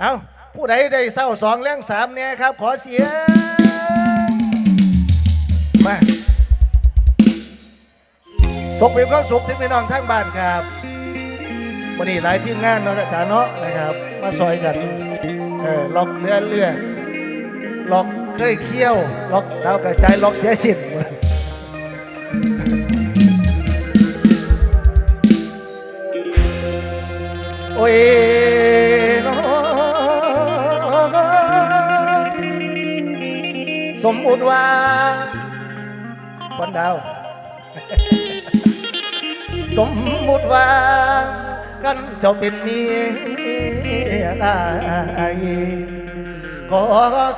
เอาผู้ใดได้เศร้าสองแรงสามเนี่ยครับ ขอเสียงมาสกมีความสุขที่พี่น้องทั้งบ้านครับวันนี้หลายทีมงานเนาะอาจาเนาะนะครับ มาซอยกันเออล็อกเรือเรือล็อกเคยเคี่ยว ล็อกดาวกระจายล็อกเสียสินโสมมุติว่าคนดาว สมมุติว่า กันเจ้าเป็นเมียอายขอ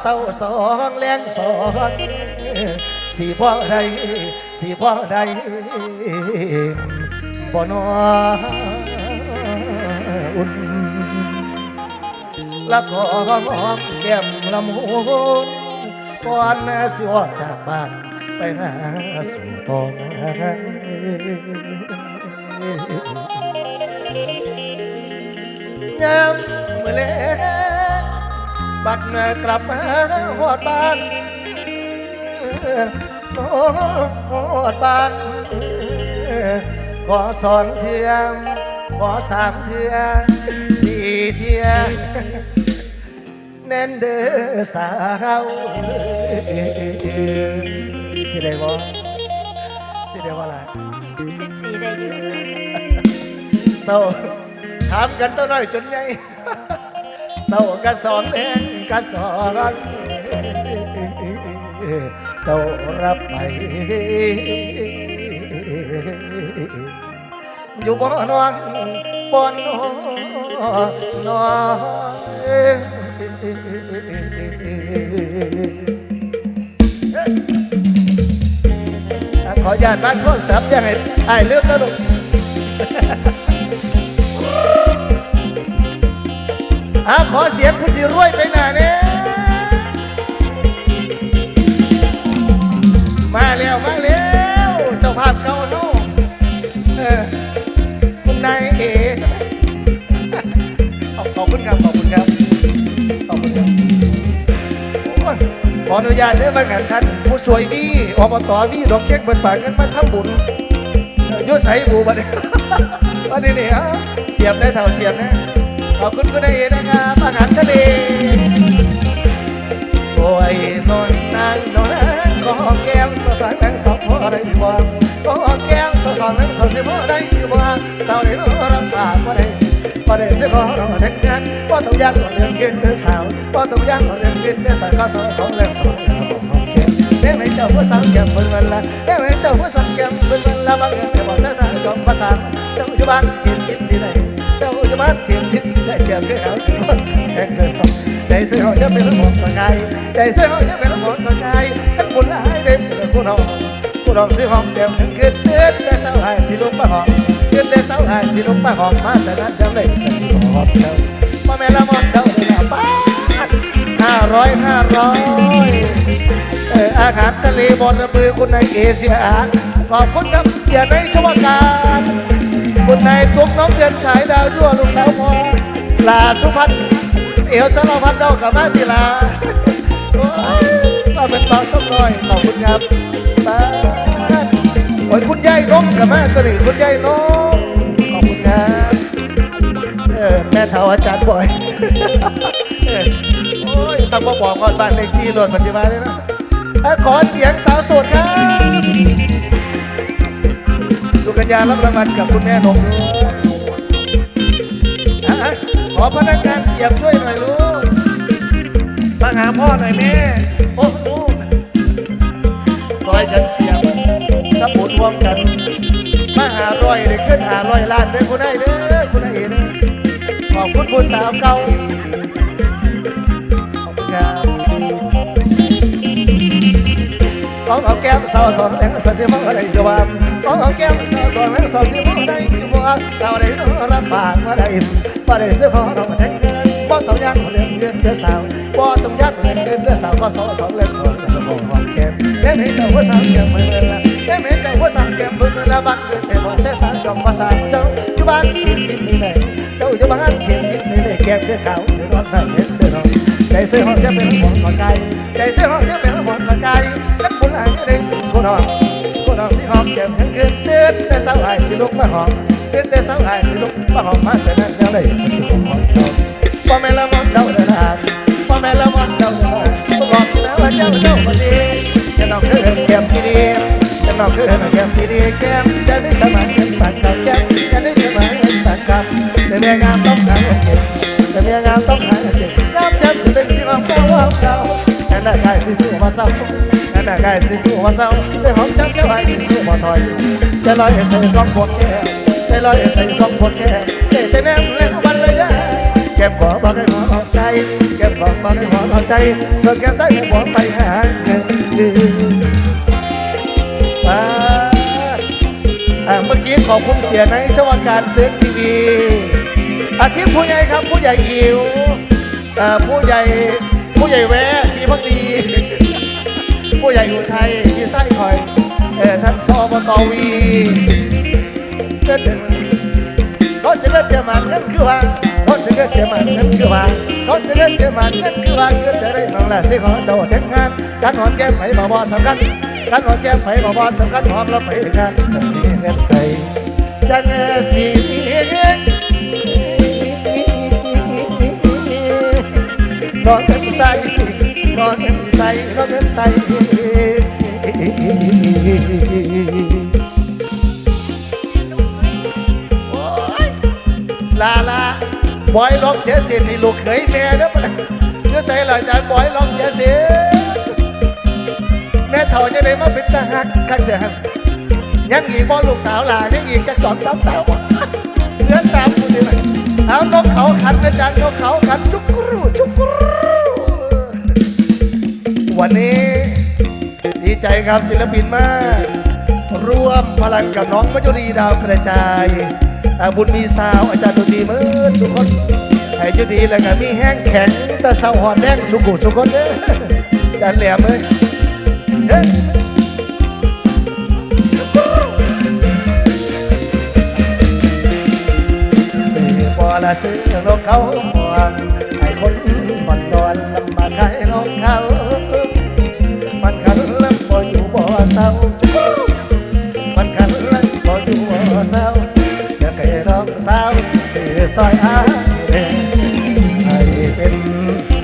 เศร้าสองแรงสองสีพ่อใดสีพ่อใดบ่นออุ่นและขอหอมแก้มละมุน ก่อนสิออกจากบ้าน ไปหาสู่ทองยามเมื่อเล็กบัดกลับมาหอดบ้านหอดบ้านขอสองเทือขอสามเทือสี่เทือ แน่นเด้อสาวสิได้บ่สิได้บ่ล่ะสีได้อยู่เศร้าถามกันตัวน้อยจนใหญ่เศร้ากันสองแดงกันสองเจ้ารับไปอยู่บ่อนอนบ่อนนอน ขอญาตบ้านโทรศัพท์ยังไงไอ้เลือกแล้วลูกอาขอเสียงผู้สิรวยไปหน่าเนี่ย ขออนุญาตเด้อบางงานท่านผู้สวยวีอบตวีดอกเก๊กเปิดฝากเงินมาทำบุญเออโยใส่บูบัดนี้บัดนี้เนี่ยเสียบได้เท่าเสียบนะขอบคุณคุณนายเอนะครับอาหารทะเลโอ้ยนอนนางนอนนางก็แก้มสาวสาวแรงสองหัวได้ดีว่าก็แก้มสาวสาวแรงสาวสิบหัวได้ดีว่าสาวได้รู้รับปากว่าได้ ว่ได้สิขอเราแต่งงานว่าต้องยันว่าเรื่องกินเรื่องสาวว่ต้องยันว่าเรื่องกินเรื่องสาวก็สาวสองแรงสองแล้วก็หอมแก้มแม่ไม่เจ้าผู้สาวแก้มเป็นวันละแม่ไม่เจ้าผู้สาวแก้มเป็นวันละบางเงินแต่บอกเส้นทางจอมประสานเจ้าอยู่บ้านกินกินดีไหนเจ้าจะมาเทียมทิศได้เก็บได้เอาแห่งเดินใจเสียหอยจะเป็นหมดตัวไงใจเสียหอยจะเป็นหมดตัวไงทั้งบุญหลายเด็กผู้น้องผู้น้องซื้อห้องแก้วขึ้นขึ้นเดือนแต่เสาหายสิลุกมาหอม นายสิลุกมาหอมมาแต่นั้นจำเลยแต่ที่หอมเจ้าพ่อแม่ละมอนเจ้าเลยนะป้าห้าร้อยห้าร้อยเอออาหารทะเลบนมือคุณนายเอเชียขอบคุณครับเสียในชวการคุณนายตุ๊กน้องเดือนฉายดาวยั่วลูกสาวพอลาสุพัฒน์เอวสารพัดดอกกับมาทีลาโอ้ยก็เป็นเบาช่องน้อยขอบคุณครับตาดโอ้ยคุณยายน้องกับมาตัวนี้คุณยายน้อง เฒ่าอาจารย์บ่อย โอ้ยจังบ่บอกก่อนบ้านเลขที่รถปัจจุบันเลยนะขอเสียงสาวโสดครับ สุกัญญารับรางวัลกับคุณแม่นงด้วยอะขอพนักงานเสียบช่วยหน่อยลูก มาหาพ่อหน่อยแม่ โอ้ลูกซอยกันเสียบถ้าบุญรวมกัน มาหาร้อยเลยขึ้นหาร้อยล้านเด้คุณได้เด้อ อบคุณผู้สาวเก่าขอบคุณครับของเอาแก้มสาวสอนแหลงสาวเสียมอะไรจะวางของเอาแก้มสาวสอนแหลงสาวเสียมอะไรจะวางสาวได้รับปากมาได้มาได้เสียพอเราแทงบ่ต้องยันเรื่องเงินเดือสาวบ่ต้องยันเรื่องเงินเดือสาวก็สอสองเล่มสองแล้วก็หอมแก้มแก้มให้เจ้าว่าสาวแก้มเมื่อละแก้มให้เจ้าว่าสาวแก้มเมื่อละบักเงินแต่บ่เสียทางจอมภาษาเจ้าอยู่บ้านทียน ก้ก้มคือเขาคือร้อนได้เห็นเด้อน้องใจเสื้อหอมจะเป็นหอมก่อไกลใจเสื้อหอมจะเป็นหอมก่อไกลกันบุญหลังเด้งกูน้องกูน้องสิหอมแก้มขึ้นขึ้นเตือนแต่สาวหายสิลุกมาหอมเตือนแต่สาวหายสิลุกมาหอมมาแต่นั้นยังได้มันสิหอมหอมชอบพ่อแม่ละมอนเดาเดินทางพ่อแม่ละมอนเดาเดินทางบอกแล้วว่าเจ้าเจ้าคนดีจะน้องคือแก้มที่ดีจะน้องคือแก้มที่ดีแก้มจะได้าเศร้าแต่หน้ากายสิสู้มาเศร้าแต่ผมจำเจ้าไว้สิสู้มาถอยจะลอยใส่สองบทแก้มจะลอยใส่สองบทแก้มแต่แนมเล่นวันเลยนะเก็บของบอกให้หัวเอาใจเก็บของบอกให้หัวเอาใจส่วนแก้มใส่ให้หัวไปหาเงินป้อเมื่อกี้ขอบคุณเสียในเจ้าการเสียงทีวีอาทิตย์ผู้ใหญ่ครับผู้ใหญ่อิวผู้ใหญ่ผู้ใหญ่แวะสีพักานสอวีเดินเดินเขาจะเกิดเจะมันนั่นคือว่าเขาจะเกิดเจะมันนั่นคือว่าเขาจะเกิดเจะมันนั่นคือว่าเกิดจะได้น้องแหละสิของเจ้าแต่งงานการหอมแก้มไปบ่บ่สำคัญการหอมแก้มไปบ่บ่สำคัญหอมแล้วไปงานจังสีเงินใส่จังสีเงินนอนเงินใสนอนเงินใสนอนเงินใส่ ลาลาบอยล็อกเสียเสียนี่ลูกเขยแม่นะมันเพื่อใส่หลายจานบอยล็อกเสียเสียแม่เฒ่าจะได้มาเป็นทหารข้างจะหันยังอีกบ่ลูกสาวหลายังอีกจากสองสามสาวเหลือสามคนนี่แหละเอานกเขาขันอาจารย์นกเขาขันจุกกรูจุกกรูวันนี้ดีใจครับศิลปินมาก ร่วมพลังกับน้องมัจจุรีดาวกระจาย อาบุญมีสาวอาจารย์ดนตรีมือทุกคนให้ยุดีแล้วก็มีแห้งแข็งแต่เศร้าหอนแดงสุกุทุกคนเด้ออาจารย์แหลมเลยเด้สื่อปอละสื่อนกเขาหอนให้คนบ่อนนอนลำบากให้นกเขา ซอยอาเดนให้เป็น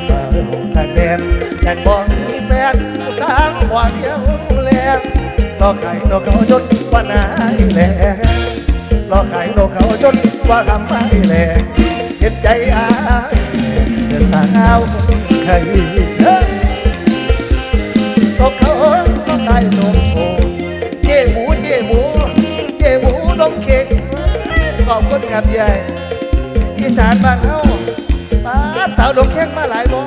ตาหงตาแดนอยากบอกมีแฟนผู้สาวบ่เดียวแลงรอไข่รอเขาจนว่านายแลงรอไข่รอเขาจนว่าทำไม่แลงเห็นใจอายเดือสาวใครเฮ้ยตกเขาก็ได้นมโคเจ๊หมูเจ๊หมูเจ๊หมูนมเค้กขอบคุณครับยาย สานบ้านเฮาป้าดสาวนมเค้กมาหลายบ่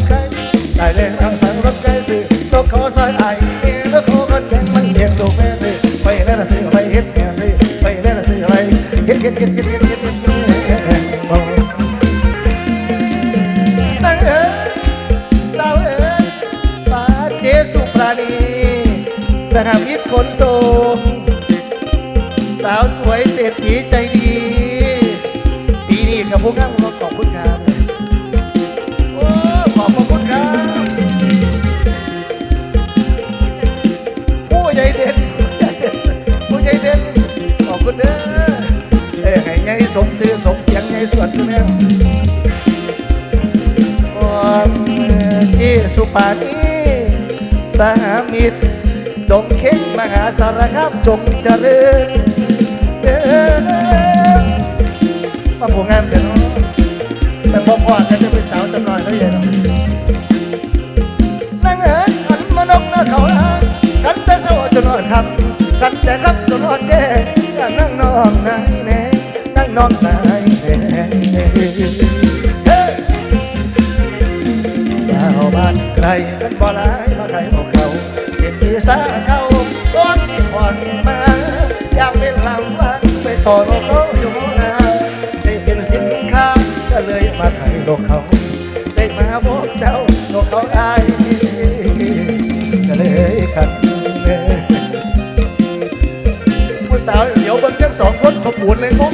ถไกลได้เลยเอาสาวรถไกลสินกเขาซอยไอ้นกเขาก็แดงมันเลี้ยงลูกแม่สิไปแล้วสิไปเฮ็ดแม่สิไปแล้วสิไปเฮ็ดเฮ็ดเฮ็ดเฮ็ดเฮ็ดเฮ็ดเฮ็ดโอ้นางเอ๋ยสาวเอ๋ยป้าเจสุปราณีสนามมิตคนโซสาวสวยเศรษฐีใจดีปีนี้กับพวกข้าง สมซื้อสมเสียงใหญ่ส่วนคุณแม่ความที่สุปานีสหมิตรจงเข่งมหาสารคามจงเจริญมาผู้งามเดี๋ยวน้องสังบอกว่ากันจะเป็นสาวสำน้อยแล้วยัยเนาะนางเอ๋ยขันมานกหน้าเขาลากันแต่เศร้าจนอ่อนคำ ต่อโลกเขาอยู่นาได้เห็นสินค้าก็เลยมาขายโลกเขาได้มาพบเจ้าโลกเขาอายก็เลยขัดผู้สาวเดี๋ยวเบิ้งทั้งสองคนสมบูรณ์เลยมั้ง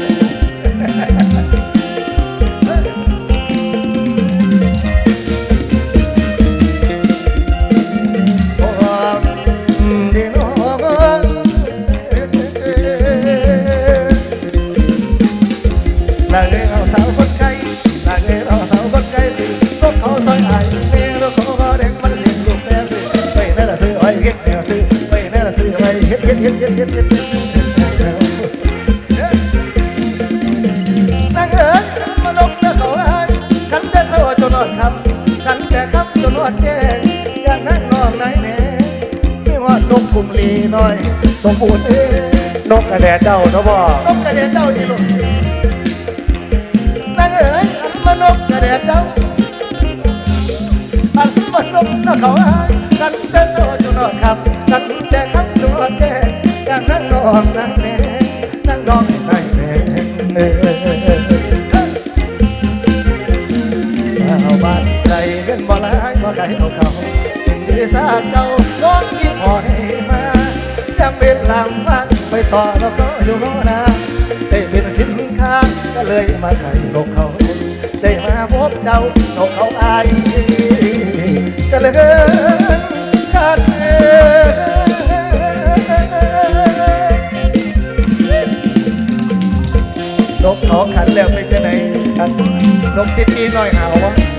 มีน้อย สมบูรณ์เอ้นกกระแดดเจ้าเนาะบ่นกกระแดดเจ้าที่ลูกนางเอ๋ยอันมานกกระแดดเจ้าอันมานกนกเขาอ้ายกันแต่โซจุนอดครับกันแต่ ต่อแล้วก็อยู่โน่นนะได้เป็นสินค้าก็เลยมาขายนกเขาได้มาพบเจ้านกเขาอายก็เลยขาดเนกเขาขันแล้วเป็นจะไหนกันนกติดตีหน่อยหาวะ